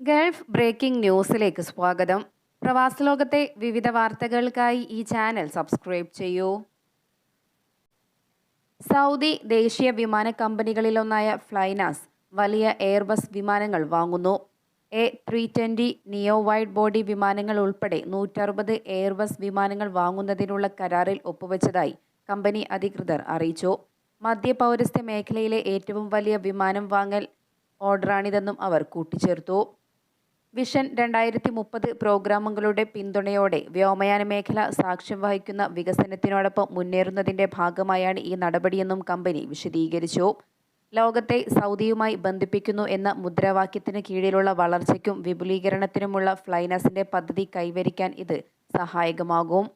Gulf breaking ന്യൂസിലേക്ക് സ്വാഗതം. പ്രവാസലോകത്തെ വിവിധ വാർത്തകൾക്കായി ഈ ചാനൽ സബ്സ്ക്രൈബ് ചെയ്യൂ. സൗദി ദേശീയ വിമാന കമ്പനികളിലൊന്നായ ഫ്ലൈനാസ് വലിയ എയർബസ് വിമാനങ്ങൾ വാങ്ങുന്നു. A three twenty neo wide body വിമാനങ്ങൾ ഉൾപ്പെടെ നൂറ്ററുപത് എയർബസ് വിമാനങ്ങൾ വാങ്ങുന്നതിനുള്ള കരാറിൽ ഒപ്പുവെച്ചതായി കമ്പനി അധികൃതർ അറിയിച്ചു. മധ്യപൗരസ്ത്യ മേഖലയിലെ ഏറ്റവും വലിയ വിമാനം വാങ്ങൽ ഓർഡറാണിതെന്നും അവർ കൂട്ടിച്ചേർത്തു. വിഷൻ രണ്ടായിരത്തി മുപ്പത് പ്രോഗ്രാമുകളുടെ പിന്തുണയോടെ വ്യോമയാന മേഖല സാക്ഷ്യം വഹിക്കുന്ന വികസനത്തിനോടൊപ്പം മുന്നേറുന്നതിന്റെ ഭാഗമായാണ് ഈ നടപടിയെന്നും കമ്പനി വിശദീകരിച്ചു. ലോകത്തെ സൗദിയുമായി ബന്ധിപ്പിക്കുന്നു എന്ന മുദ്രാവാക്യത്തിന് കീഴിലുള്ള വളർച്ചയ്ക്കും വിപുലീകരണത്തിനുമുള്ള ഫ്ലൈനസിന്റെ പദ്ധതി കൈവരിക്കാൻ ഇത് സഹായകമാകും.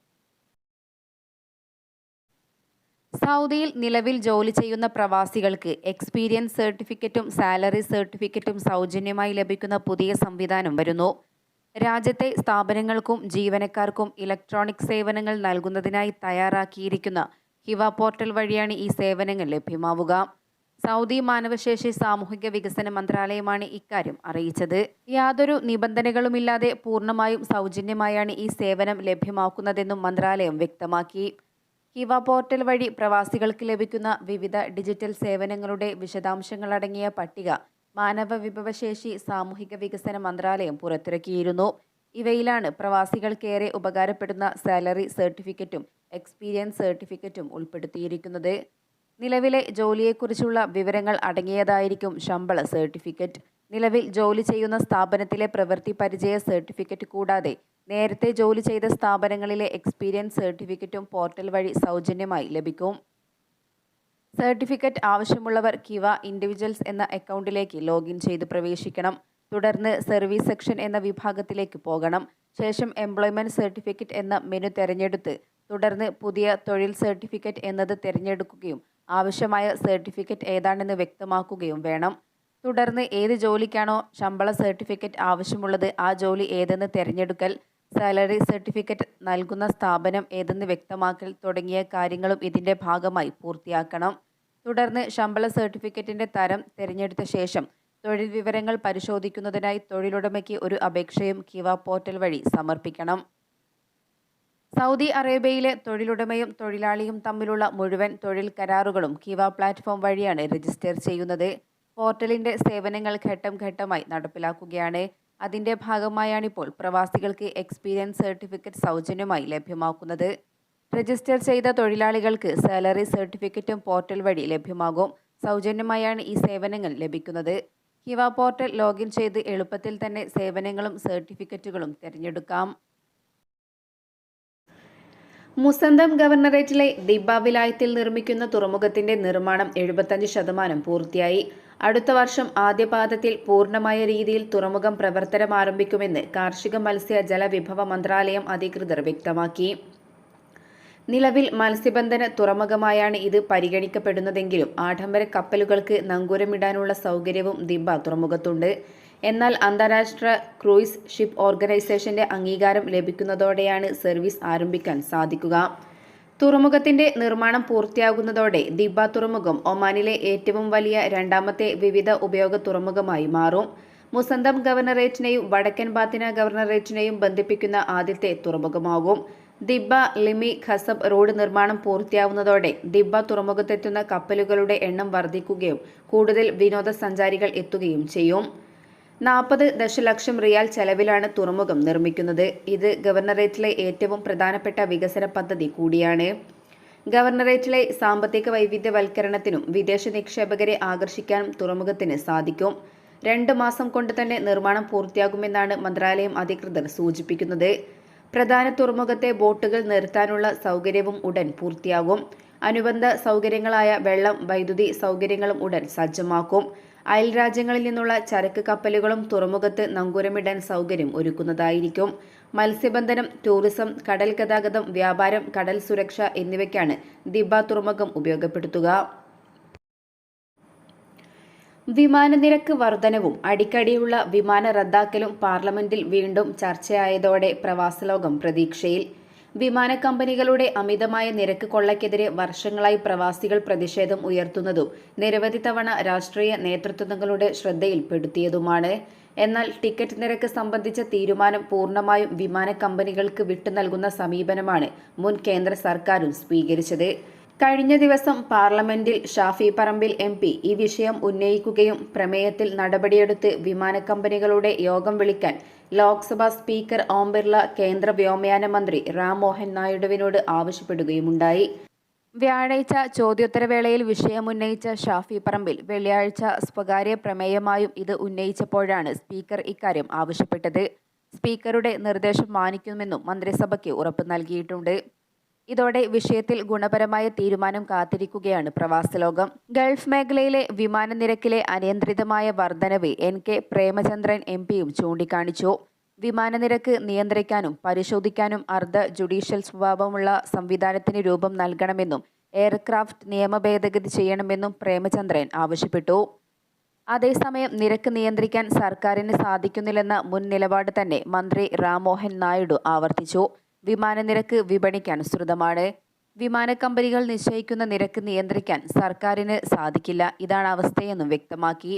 സൗദിയിൽ നിലവിൽ ജോലി ചെയ്യുന്ന പ്രവാസികൾക്ക് എക്സ്പീരിയൻസ് സർട്ടിഫിക്കറ്റും സാലറി സർട്ടിഫിക്കറ്റും സൗജന്യമായി ലഭിക്കുന്ന പുതിയ സംവിധാനം വരുന്നു. രാജ്യത്തെ സ്ഥാപനങ്ങൾക്കും ജീവനക്കാർക്കും ഇലക്ട്രോണിക് സേവനങ്ങൾ നൽകുന്നതിനായി തയ്യാറാക്കിയിരിക്കുന്ന ഹിവ പോർട്ടൽ വഴിയാണ് ഈ സേവനങ്ങൾ ലഭ്യമാവുക. സൗദി മാനവശേഷി സാമൂഹിക വികസന മന്ത്രാലയമാണ് ഇക്കാര്യം അറിയിച്ചത്. യാതൊരു നിബന്ധനകളുമില്ലാതെ പൂർണമായും സൗജന്യമായാണ് ഈ സേവനം ലഭ്യമാക്കുന്നതെന്നും മന്ത്രാലയം വ്യക്തമാക്കി. ഹിവ പോർട്ടൽ വഴി പ്രവാസികൾക്ക് ലഭിക്കുന്ന വിവിധ ഡിജിറ്റൽ സേവനങ്ങളുടെ വിശദാംശങ്ങളടങ്ങിയ പട്ടിക മാനവ വിഭവശേഷി സാമൂഹിക വികസന മന്ത്രാലയം പുറത്തിറക്കിയിരുന്നു. ഇവയിലാണ് പ്രവാസികൾക്കേറെ ഉപകാരപ്പെടുന്ന സാലറി സർട്ടിഫിക്കറ്റും എക്സ്പീരിയൻസ് സർട്ടിഫിക്കറ്റും ഉൾപ്പെടുത്തിയിരിക്കുന്നത്. നിലവിലെ ജോലിയെക്കുറിച്ചുള്ള വിവരങ്ങൾ അടങ്ങിയതായിരിക്കും ശമ്പള സർട്ടിഫിക്കറ്റ്. നിലവിൽ ജോലി ചെയ്യുന്ന സ്ഥാപനത്തിലെ പ്രവൃത്തി പരിചയ സർട്ടിഫിക്കറ്റ് കൂടാതെ നേരത്തെ ജോലി ചെയ്ത സ്ഥാപനങ്ങളിലെ എക്സ്പീരിയൻസ് സർട്ടിഫിക്കറ്റും പോർട്ടൽ വഴി സൗജന്യമായി ലഭിക്കും. സർട്ടിഫിക്കറ്റ് ആവശ്യമുള്ളവർ കിവ ഇൻഡിവിജ്വൽസ് എന്ന അക്കൗണ്ടിലേക്ക് ലോഗിൻ ചെയ്ത് പ്രവേശിക്കണം. തുടർന്ന് സർവീസ് സെക്ഷൻ എന്ന വിഭാഗത്തിലേക്ക് പോകണം. ശേഷം എംപ്ലോയ്മെന്റ് സർട്ടിഫിക്കറ്റ് എന്ന മെനു തിരഞ്ഞെടുത്ത് തുടർന്ന് പുതിയ തൊഴിൽ സർട്ടിഫിക്കറ്റ് എന്നത് തിരഞ്ഞെടുക്കുകയും ആവശ്യമായ സർട്ടിഫിക്കറ്റ് ഏതാണെന്ന് വ്യക്തമാക്കുകയും വേണം. തുടർന്ന് ഏത് ജോലിക്കാണോ ശമ്പള സർട്ടിഫിക്കറ്റ് ആവശ്യമുള്ളത് ആ ജോലി ഏതെന്ന് തിരഞ്ഞെടുക്കൽ. സാലറി സർട്ടിഫിക്കറ്റ് നൽകുന്ന സ്ഥാപനം ഏതെന്ന് വ്യക്തമാക്കൽ തുടങ്ങിയ കാര്യങ്ങളും ഇതിന്റെ ഭാഗമായി പൂർത്തിയാക്കണം. തുടർന്ന് ശമ്പള സർട്ടിഫിക്കറ്റിന്റെ തരം തിരഞ്ഞെടുത്ത ശേഷം തൊഴിൽ വിവരങ്ങൾ പരിശോധിക്കുന്നതിനായി തൊഴിലുടമയ്ക്ക് ഒരു അപേക്ഷയും കിവ പോർട്ടൽ വഴി സമർപ്പിക്കണം. സൗദി അറേബ്യയിലെ തൊഴിലുടമയും തൊഴിലാളിയും തമ്മിലുള്ള മുഴുവൻ തൊഴിൽ കരാറുകളും കിവ പ്ലാറ്റ്ഫോം വഴിയാണ് രജിസ്റ്റർ ചെയ്യുന്നത്. പോർട്ടലിന്റെ സേവനങ്ങൾ ഘട്ടം ഘട്ടമായി നടപ്പിലാക്കുകയാണ്. അതിന്റെ ഭാഗമായാണിപ്പോൾ പ്രവാസികൾക്ക് എക്സ്പീരിയൻസ് സർട്ടിഫിക്കറ്റ് സൗജന്യമായി ലഭ്യമാക്കുന്നത്. രജിസ്റ്റർ ചെയ്ത തൊഴിലാളികൾക്ക് സാലറി സർട്ടിഫിക്കറ്റും പോർട്ടൽ വഴി ലഭ്യമാകും. സൗജന്യമായാണ് ഈ സേവനങ്ങൾ ലഭിക്കുന്നത്. ഹിവ പോർട്ടൽ ലോഗിൻ ചെയ്ത് എളുപ്പത്തിൽ തന്നെ സേവനങ്ങളും സർട്ടിഫിക്കറ്റുകളും തിരഞ്ഞെടുക്കാം. മുസന്തം ഗവർണറേറ്റിലെ ദിബ വിലായത്തിൽ നിർമ്മിക്കുന്ന തുറമുഖത്തിന്റെ നിർമ്മാണം എഴുപത്തഞ്ച് ശതമാനം പൂർത്തിയായി. അടുത്ത വർഷം ആദ്യപാദത്തിൽ പൂർണമായ രീതിയിൽ തുറമുഖം പ്രവർത്തനം ആരംഭിക്കുമെന്ന് കാർഷിക മത്സ്യ ജലവിഭവ മന്ത്രാലയം അധികൃതർ വ്യക്തമാക്കി. നിലവിൽ മത്സ്യബന്ധന തുറമുഖമായാണ് ഇത് പരിഗണിക്കപ്പെടുന്നതെങ്കിലും ആഡംബര കപ്പലുകൾക്ക് നങ്കൂരമിടാനുള്ള സൗകര്യവും ദിബ തുറമുഖത്തുണ്ട്. എന്നാൽ അന്താരാഷ്ട്ര ക്രൂയിസ് ഷിപ്പ് ഓർഗനൈസേഷന്റെ അംഗീകാരം ലഭിക്കുന്നതോടെയാണ് സർവീസ് ആരംഭിക്കാൻ സാധിക്കുക. തുറമുഖത്തിന്റെ നിർമ്മാണം പൂർത്തിയാകുന്നതോടെ ദിബ തുറമുഖം ഒമാനിലെ ഏറ്റവും വലിയ രണ്ടാമത്തെ വിവിധ ഉപയോഗ തുറമുഖമായി മാറും. മുസന്തം ഗവർണറേറ്റിനെയും വടക്കൻ ബാത്തിന ഗവർണറേറ്റിനെയും ബന്ധിപ്പിക്കുന്ന ആദ്യത്തെ തുറമുഖമാകും. ദിബ ലിമി ഖസബ് റോഡ് നിർമ്മാണം പൂർത്തിയാവുന്നതോടെ ദിബ തുറമുഖത്തെത്തുന്ന കപ്പലുകളുടെ എണ്ണം വർദ്ധിക്കുകയും കൂടുതൽ വിനോദസഞ്ചാരികൾ എത്തുകയും ചെയ്യും. നാൽപ്പത് ദശലക്ഷം റിയാൽ ചെലവിലാണ് തുറമുഖം നിർമ്മിക്കുന്നത്. ഇത് ഗവർണറേറ്റിലെ ഏറ്റവും പ്രധാനപ്പെട്ട വികസന പദ്ധതി കൂടിയാണ്. ഗവർണറേറ്റിലെ സാമ്പത്തിക വൈവിധ്യവൽക്കരണത്തിനും വിദേശ നിക്ഷേപകരെ ആകർഷിക്കാനും തുറമുഖത്തിന് സാധിക്കും. രണ്ട് മാസം കൊണ്ട് തന്നെ നിർമ്മാണം പൂർത്തിയാകുമെന്നാണ് മന്ത്രാലയം അധികൃതർ സൂചിപ്പിക്കുന്നത്. പ്രധാന തുറമുഖത്തെ ബോട്ടുകൾ നിർത്താനുള്ള സൗകര്യവും ഉടൻ പൂർത്തിയാകും. അനുബന്ധ സൗകര്യങ്ങളായ വെള്ളം വൈദ്യുതി സൗകര്യങ്ങളും ഉടൻ സജ്ജമാക്കും. അയൽ രാജ്യങ്ങളിൽ നിന്നുള്ള ചരക്ക് കപ്പലുകളും തുറമുഖത്ത് നങ്കൂരമിടാൻ സൗകര്യം ഒരുക്കുന്നതായിരിക്കും. മത്സ്യബന്ധനം ടൂറിസം കടൽ ഗതാഗതം വ്യാപാരം കടൽ സുരക്ഷ എന്നിവയ്ക്കാണ് ദിബ തുറമുഖം ഉപയോഗപ്പെടുത്തുക. വിമാനനിരക്ക് വർധനവും അടിക്കടിയുള്ള വിമാന റദ്ദാക്കലും പാർലമെന്റിൽ വീണ്ടും ചർച്ചയായതോടെ പ്രവാസലോകം പ്രതീക്ഷയിൽ. വിമാന കമ്പനികളുടെ അമിതമായ നിരക്ക് കൊള്ളയ്ക്കെതിരെ വർഷങ്ങളായി പ്രവാസികൾ പ്രതിഷേധം ഉയർത്തുന്നതും നിരവധി തവണ രാഷ്ട്രീയ നേതൃത്വങ്ങളുടെ ശ്രദ്ധയിൽപ്പെടുത്തിയതുമാണ്. എന്നാൽ ടിക്കറ്റ് നിരക്ക് സംബന്ധിച്ച തീരുമാനം പൂർണമായും വിമാനക്കമ്പനികൾക്ക് വിട്ടു നൽകുന്ന സമീപനമാണ് മുൻ കേന്ദ്ര സർക്കാരും സ്വീകരിച്ചത്. കഴിഞ്ഞ ദിവസം പാർലമെന്റിൽ ഷാഫി പറമ്പിൽ എം പി ഈ വിഷയം ഉന്നയിക്കുകയും പ്രമേയത്തിൽ നടപടിയെടുത്ത് വിമാനക്കമ്പനികളുടെ യോഗം വിളിക്കാൻ ലോക്സഭാ സ്പീക്കർ ഓം ബിർള കേന്ദ്ര വ്യോമയാന മന്ത്രി റാം മോഹൻ നായിഡുവിനോട് ആവശ്യപ്പെടുകയുമുണ്ടായി. വ്യാഴാഴ്ച ചോദ്യോത്തരവേളയിൽ വിഷയമുന്നയിച്ച ഷാഫി പറമ്പിൽ വെള്ളിയാഴ്ച സ്വകാര്യ പ്രമേയമായും ഇത് ഉന്നയിച്ചപ്പോഴാണ് സ്പീക്കർ ഇക്കാര്യം ആവശ്യപ്പെട്ടത്. സ്പീക്കറുടെ നിർദ്ദേശം മാനിക്കുമെന്നും മന്ത്രിസഭയ്ക്ക് ഉറപ്പ് നൽകിയിട്ടുണ്ട്. ഇതോടെ വിഷയത്തിൽ ഗുണപരമായ തീരുമാനം കാത്തിരിക്കുകയാണ് പ്രവാസലോകം. ഗൾഫ് മേഖലയിലെ വിമാന നിരക്കിലെ അനിയന്ത്രിതമായ വർധനവ് എൻ കെ പ്രേമചന്ദ്രൻ എം പിയും ചൂണ്ടിക്കാണിച്ചു. വിമാന നിരക്ക് നിയന്ത്രിക്കാനും പരിശോധിക്കാനും അർദ്ധ ജുഡീഷ്യൽ സ്വഭാവമുള്ള സംവിധാനത്തിന് രൂപം നൽകണമെന്നും എയർക്രാഫ്റ്റ് നിയമ ഭേദഗതി ചെയ്യണമെന്നും പ്രേമചന്ദ്രൻ ആവശ്യപ്പെട്ടു. അതേസമയം നിരക്ക് നിയന്ത്രിക്കാൻ സർക്കാരിന് സാധിക്കുന്നില്ലെന്ന മുൻ നിലപാട് തന്നെ മന്ത്രി റാംമോഹൻ നായിഡു ആവർത്തിച്ചു. വിമാന നിരക്ക് വിപണിക്കനുസൃതമാണ് വിമാന കമ്പനികൾ നിശ്ചയിക്കുന്ന നിരക്ക് നിയന്ത്രിക്കാൻ സർക്കാരിന് സാധിക്കില്ല. ഇതാണ് അവസ്ഥയെന്നും വ്യക്തമാക്കി.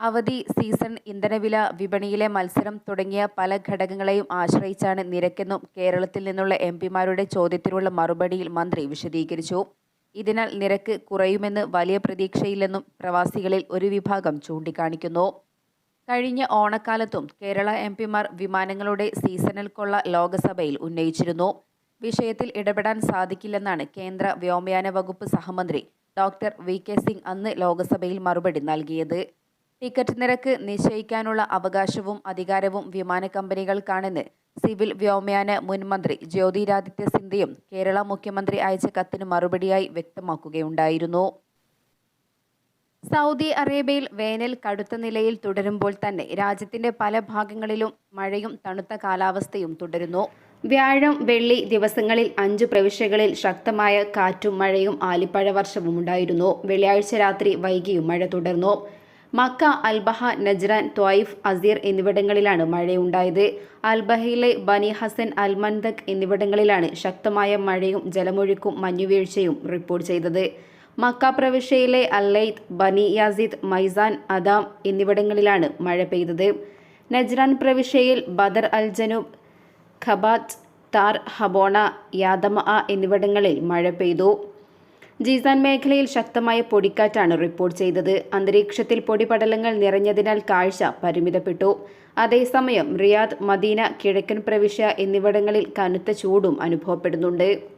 അവധി സീസൺ ഇന്ധനവില വിപണിയിലെ മത്സരം തുടങ്ങിയ പല ഘടകങ്ങളെയും ആശ്രയിച്ചാണ് നിരക്കെന്നും കേരളത്തിൽ നിന്നുള്ള എം പിമാരുടെ ചോദ്യത്തിനുള്ള മറുപടിയിൽ മന്ത്രി വിശദീകരിച്ചു. ഇതിനാൽ നിരക്ക് കുറയുമെന്ന് വലിയ പ്രതീക്ഷയില്ലെന്നും പ്രവാസികളിൽ ഒരു വിഭാഗം ചൂണ്ടിക്കാണിക്കുന്നു. കഴിഞ്ഞ ഓണക്കാലത്തും കേരള എം പിമാർ വിമാനങ്ങളുടെ സീസണൽ കൊള്ള ലോക്സഭയിൽ ഉന്നയിച്ചിരുന്നു. വിഷയത്തിൽ ഇടപെടാൻ സാധിക്കില്ലെന്നാണ് കേന്ദ്ര വ്യോമയാന വകുപ്പ് സഹമന്ത്രി ഡോക്ടർ വി കെ സിംഗ് അന്ന് ലോകസഭയിൽ മറുപടി നൽകിയത്. ടിക്കറ്റ് നിരക്ക് നിശ്ചയിക്കാനുള്ള അവകാശവും അധികാരവും വിമാന കമ്പനികൾക്കാണെന്ന് സിവിൽ വ്യോമയാന മുൻ മന്ത്രി ജ്യോതിരാദിത്യ സിന്ധ്യയും കേരള മുഖ്യമന്ത്രി അയച്ച കത്തിന് മറുപടിയായി വ്യക്തമാക്കുകയുണ്ടായിരുന്നു. സൗദി അറേബ്യയിൽ വേനൽ കടുത്ത നിലയിൽ തുടരുമ്പോൾ തന്നെ രാജ്യത്തിന്റെ പല ഭാഗങ്ങളിലും മഴയും തണുത്ത കാലാവസ്ഥയും തുടരുന്നു. വ്യാഴം വെള്ളി ദിവസങ്ങളിൽ അഞ്ചു പ്രവിശ്യകളിൽ ശക്തമായ കാറ്റും മഴയും ആലിപ്പഴ വർഷവും ഉണ്ടായിരുന്നു. വെള്ളിയാഴ്ച രാത്രി വൈകിയും മഴ തുടർന്നു. Makkah Al Baha Najran Taif Asir എന്നിവിടങ്ങളിലാണ് മഴയുണ്ടായത്. അൽബഹയിലെ ബനി ഹസൻ അൽമൻദക് എന്നിവിടങ്ങളിലാണ് ശക്തമായ മഴയും ജലമൊഴുക്കും മഞ്ഞുവീഴ്ചയും റിപ്പോർട്ട് ചെയ്തത്. മക്ക പ്രവിശ്യയിലെ അല്ലൈത്ത് ബനി യാസിദ് മൈസാൻ അദാം എന്നിവിടങ്ങളിലാണ് മഴ പെയ്തത്. നജ്റാൻ പ്രവിശ്യയിൽ Badr al Janub Khabash Thar Habuna Yadamah എന്നിവിടങ്ങളിൽ മഴ പെയ്തു. ജീസാൻ മേഖലയിൽ ശക്തമായ പൊടിക്കാറ്റാണ് റിപ്പോർട്ട് ചെയ്തത്. അന്തരീക്ഷത്തിൽ പൊടിപടലങ്ങൾ നിറഞ്ഞതിനാൽ കാഴ്ച പരിമിതപ്പെട്ടു. അതേസമയം റിയാദ് മദീന കിഴക്കൻ പ്രവിശ്യ എന്നിവിടങ്ങളിൽ കനത്ത ചൂടും അനുഭവപ്പെടുന്നുണ്ട്.